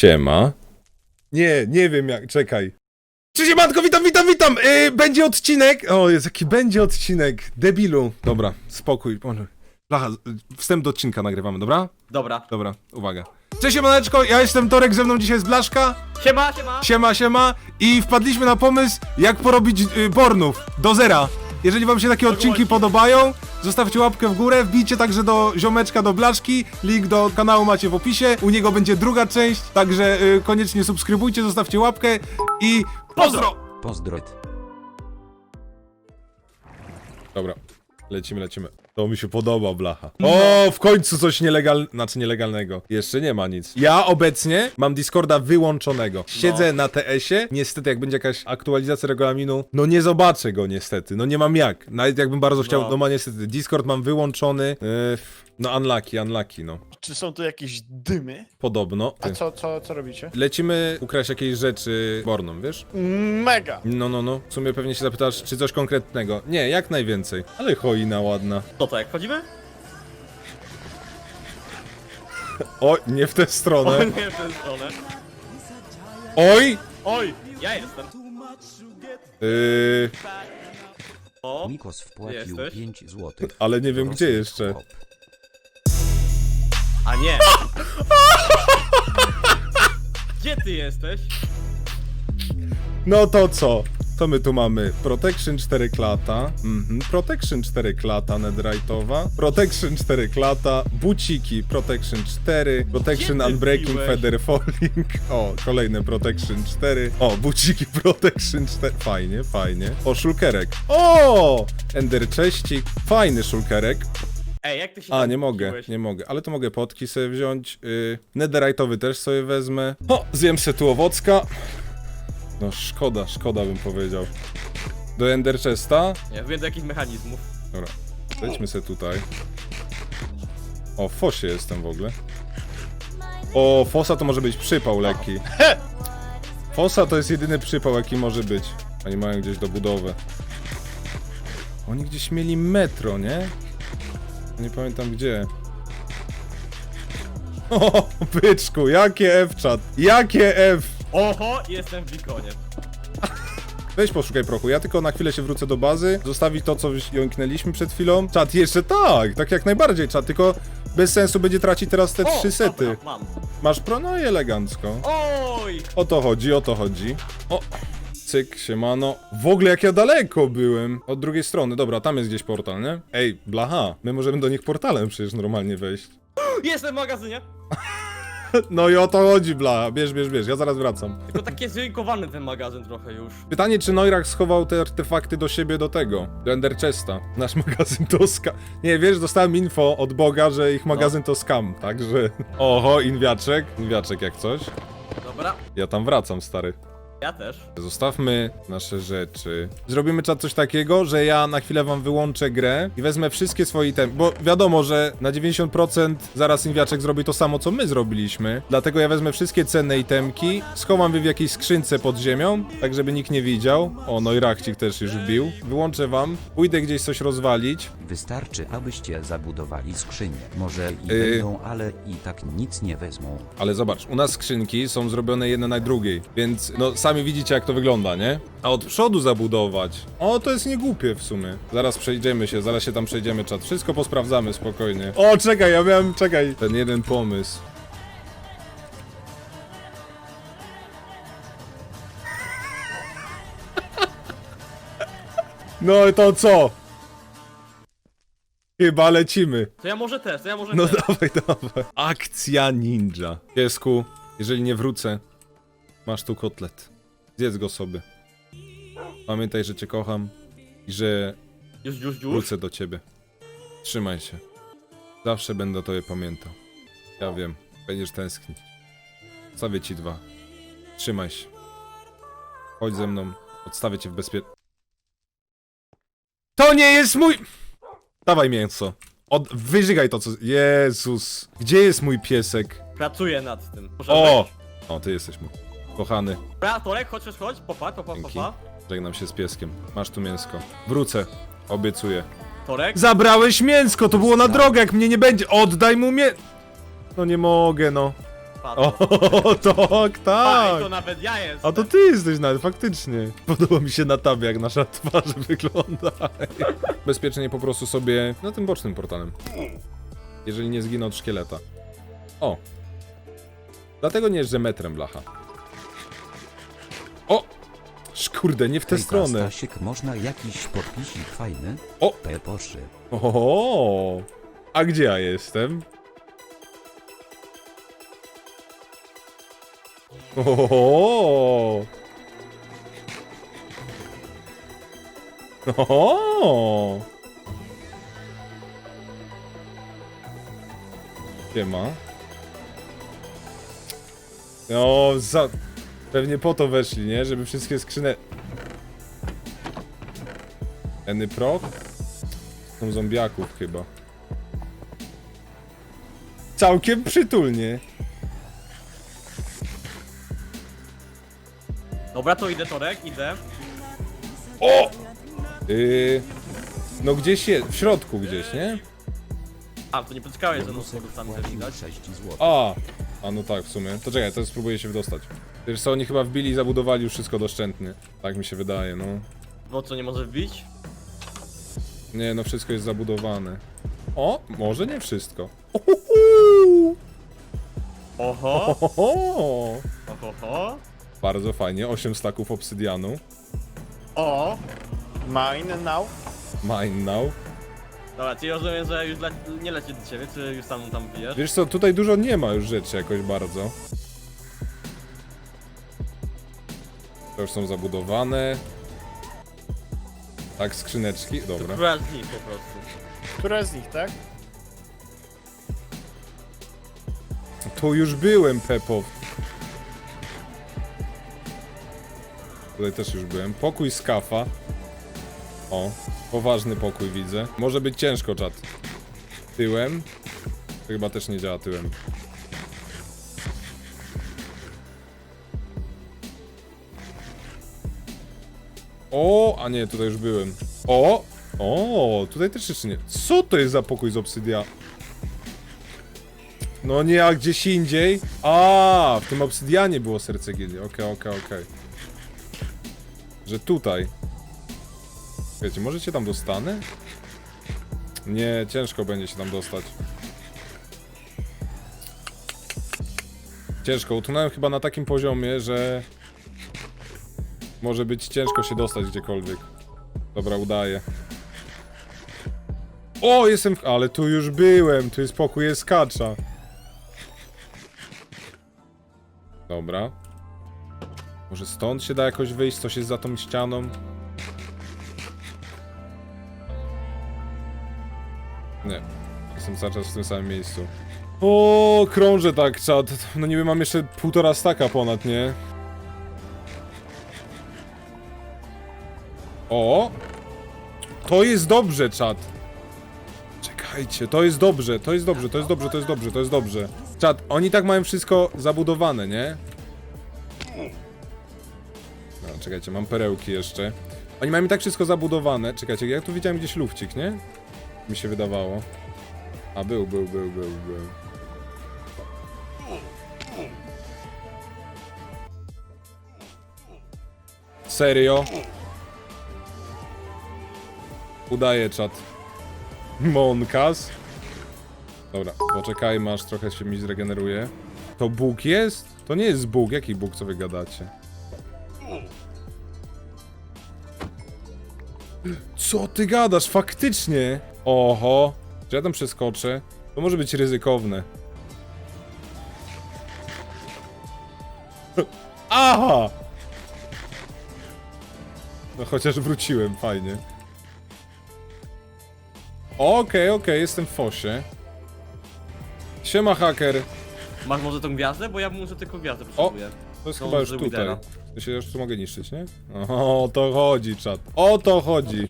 Siema. Nie, nie wiem jak, czekaj. Cześć, matko, witam, witam, witam! Yy, będzie odcinek. O, jest jaki będzie odcinek. Debilu. Dobra, spokój. Może. Blacha, wstęp do odcinka nagrywamy, dobra? Dobra. Dobra, uwaga. Cześć, siemaneczko, ja jestem Torek, ze mną dzisiaj jest Blaszka. Siema, siema! Siema, siema. I wpadliśmy na pomysł, jak porobić y, pornów do zera. Jeżeli wam się takie odcinki podobają, zostawcie łapkę w górę, wbijcie także do ziomeczka, do Blaszki. Link do kanału macie w opisie. U niego będzie druga część, także y, koniecznie subskrybujcie, zostawcie łapkę i pozdro! Pozdrow. Dobra, lecimy, lecimy. To mi się podoba, blacha. O, w końcu coś nielegalnego, znaczy nielegalnego. Jeszcze nie ma nic. Ja obecnie mam Discorda wyłączonego. Siedzę na TS-ie. Niestety, jak będzie jakaś aktualizacja regulaminu, no nie zobaczę go niestety. No nie mam jak. Nawet jakbym bardzo chciał, No. no ma niestety. Discord mam wyłączony. Yy, no unlucky, unlucky, no. Czy są tu jakieś dymy? Podobno. A Ty. co, co, co robicie? Lecimy ukraść jakieś rzeczy Borną, wiesz? Mega! No, no, no. W sumie pewnie się zapytasz, czy coś konkretnego. Nie, jak najwięcej. Ale choina ładna. To to, jak wchodzimy? O, nie w tę O stronę. nie, w tę stronę. Oj! Oj, ja jestem. Yy, O, Nikos wpłacił Jesteś? 5 złotych. ale nie wiem gdzie jeszcze. chłop. A nie. Gdzie ty jesteś? No to co? To my tu mamy Protection 4 klata, mhm. Protection 4 klata netherite'owa, Protection 4 klata, buciki. Protection 4, Protection Gdzie ty Unbreaking wbiłeś? Feather Falling, o, kolejne Protection 4, o, buciki Protection 4, fajnie, fajnie, o, szulkerek, o, Ender Cześcik, fajny szulkerek, Ej, jak ty się A, tam nie mogę, nie mogę, ale to mogę potki sobie wziąć. Yy, netherite'owy też sobie wezmę. O, zjem se tu owocka. No szkoda, szkoda bym powiedział. Do Ender Chesta. Nie, wiem do jakich mechanizmów. Dobra, lećmy se tutaj. O, w fosie jestem w ogóle. O, fosa to może być przypał lekki. Fosa to jest jedyny przypał, jaki może być. Oni mają gdzieś dobudowę. Oni gdzieś mieli metro, nie? Nie pamiętam gdzie. O, byczku, jakie F-chat, jakie F! Oho, jestem w bikonie. Weź poszukaj prochu, ja tylko na chwilę się wrócę do bazy, zostawić to, co jąknęliśmy przed chwilą. Czat, jeszcze tak, tak jak najbardziej, czat, tylko bez sensu będzie tracić teraz te O, trzy sety. Dobra, mam. Masz pro? No i elegancko. Oj! O to chodzi, o to chodzi. O, cyk, siemano. W ogóle jak ja daleko byłem. Od drugiej strony, dobra, tam jest gdzieś portal, nie? Ej, blaha, my możemy do nich portalem przecież normalnie wejść. Jestem w magazynie. No i o to chodzi, blaha, bierz, bierz, bierz, ja zaraz wracam. Tylko taki zrynkowany ten magazyn trochę już. Pytanie, czy Neurach schował te artefakty do siebie do tego, do Ender Chesta. Nasz magazyn to skam. Nie, wiesz, dostałem info od Boga, że ich magazyn to skam, także... Oho, Inwiaczek, Inwiaczek jak coś. Dobra, Ja tam wracam, stary. Ja też. Zostawmy nasze rzeczy. Zrobimy czat coś takiego, że ja na chwilę wam wyłączę grę i wezmę wszystkie swoje itemy, bo wiadomo, że na 90% zaraz Inwiaczek zrobi to samo, co my zrobiliśmy. Dlatego ja wezmę wszystkie cenne itemki, schowam je w jakiejś skrzynce pod ziemią, tak żeby nikt nie widział. O, no i Rachcik też już wbił. Wyłączę wam, pójdę gdzieś coś rozwalić. Wystarczy, abyście zabudowali skrzynię. Może i Yy. będą, ale i tak nic nie wezmą. Ale zobacz, u nas skrzynki są zrobione jedna na drugiej, więc no sami widzicie jak to wygląda, nie? A od przodu zabudować. O, to jest niegłupie w sumie. Zaraz przejdziemy się, zaraz się tam przejdziemy, czat. Wszystko posprawdzamy spokojnie. O, czekaj, ja miałem, czekaj. Ten jeden pomysł. No to co? Chyba lecimy. To ja może też, to ja może No też. dawaj, dawaj. Akcja ninja. Piesku, jeżeli nie wrócę, masz tu kotlet. Zjedz go sobie. Pamiętaj, że cię kocham i że Już, już, już. wrócę do ciebie. Trzymaj się. Zawsze będę o tobie pamiętał. Ja wiem, będziesz tęsknić. Stawię ci dwa. Trzymaj się. Chodź ze mną. Odstawię cię w bezpie... To nie jest mój... Dawaj mięso. Od... Wyżygaj to, co... Jezus. Gdzie jest mój piesek? Pracuję nad tym. Muszę O! O, ty jesteś mój. Kochany, Dobra, Torek, chodź, chodź, chodź. Popa, popa, Dzięki. popa. żegnam się z pieskiem. Masz tu mięsko. Wrócę. Obiecuję. Torek. Zabrałeś mięsko, to było na drogę, jak mnie nie będzie. Oddaj mu mię... No nie mogę, no. Patrz. O, tak, A, tak. to nawet ja jestem. A to ty jesteś nawet, faktycznie. Podoba mi się na tabie, jak nasza twarz wygląda. Bezpiecznie po prostu sobie na tym bocznym portalem. Jeżeli nie zginę od szkieleta. O. Dlatego nie jeżdżę metrem, blacha. O! Szkurde, nie w tę Hejka, stronę. Stasiek, można jakiś podpisik fajny? O! Peposzy. O! A gdzie ja jestem? O! O! Siema. No, za... Pewnie po to weszli, nie? Żeby wszystkie skrzynę... Eny Pro? Są zombiaków chyba. Całkiem przytulnie. Dobra, to idę Torek, idę. O! Yy, no gdzieś jest, w środku gdzieś, nie? A, to nie poczekałeś, że no schodów tam wpłacił widać. 6 zł. A! A no tak, w sumie. To czekaj, to spróbuję się wydostać. Wiesz co, oni chyba wbili i zabudowali już wszystko doszczętnie. Tak mi się wydaje, no. No co, nie może wbić? Nie, no wszystko jest zabudowane. O, może nie wszystko. Ohoho! Oho, Ohoho! oho, oho. Bardzo fajnie, 8 staków obsydianu. O! Mine now. Mine now. Dobra, czyli rozumiem, że już le nie leci do ciebie, czy już sam tam bijesz? Wiesz co, tutaj dużo nie ma już rzeczy jakoś bardzo. To już są zabudowane. Tak, skrzyneczki, dobra. Która z nich po prostu. Które z nich, tak? Tu już byłem, Pepo. Tutaj też już byłem. Pokój z kafa. O, poważny pokój widzę. Może być ciężko, czat. Tyłem. To chyba też nie działa tyłem. O, a nie, tutaj już byłem. O! O, tutaj też jeszcze nie. Co to jest za pokój z obsydia? No nie, a gdzieś indziej? A, w tym obsydianie było serce gildii. Okej, okej, okej. Że tutaj. Wiecie, może się tam dostanę? Nie, ciężko będzie się tam dostać. Ciężko, utknąłem chyba na takim poziomie, że... Może być ciężko się dostać gdziekolwiek. Dobra, udaję. O, jestem. Ale tu już byłem, tu jest pokój jest skacza. Dobra. Może stąd się da jakoś wyjść, coś jest za tą ścianą? Nie. Jestem cały czas w tym samym miejscu. O, krążę tak, czad. No niby mam jeszcze półtora staka ponad, nie? O! To jest dobrze, czad. Czekajcie, to jest dobrze, to jest dobrze, to jest dobrze, to jest dobrze, to jest dobrze. Czad, oni tak mają wszystko zabudowane, nie? No, czekajcie, mam perełki jeszcze. Oni mają tak wszystko zabudowane. Czekajcie, ja tu widziałem gdzieś lufcik, nie? Mi się wydawało. A był, był, był, był, był. Serio? Udaje czat. Monkas. Dobra, poczekajmy aż trochę się mi zregeneruje. To Bóg jest? To nie jest Bóg, jaki Bóg, co wy gadacie? Co ty gadasz? Faktycznie! Oho! Czy ja tam przeskoczę? To może być ryzykowne. Aha! No chociaż wróciłem, fajnie. Okej, okej, jestem w fosie. Siema haker. Masz może tą gwiazdę? Bo ja może tylko gwiazdę potrzebuję. To jest No, chyba już z tutaj. Widera. To się już tu mogę niszczyć, nie? O to chodzi, czat. O to chodzi.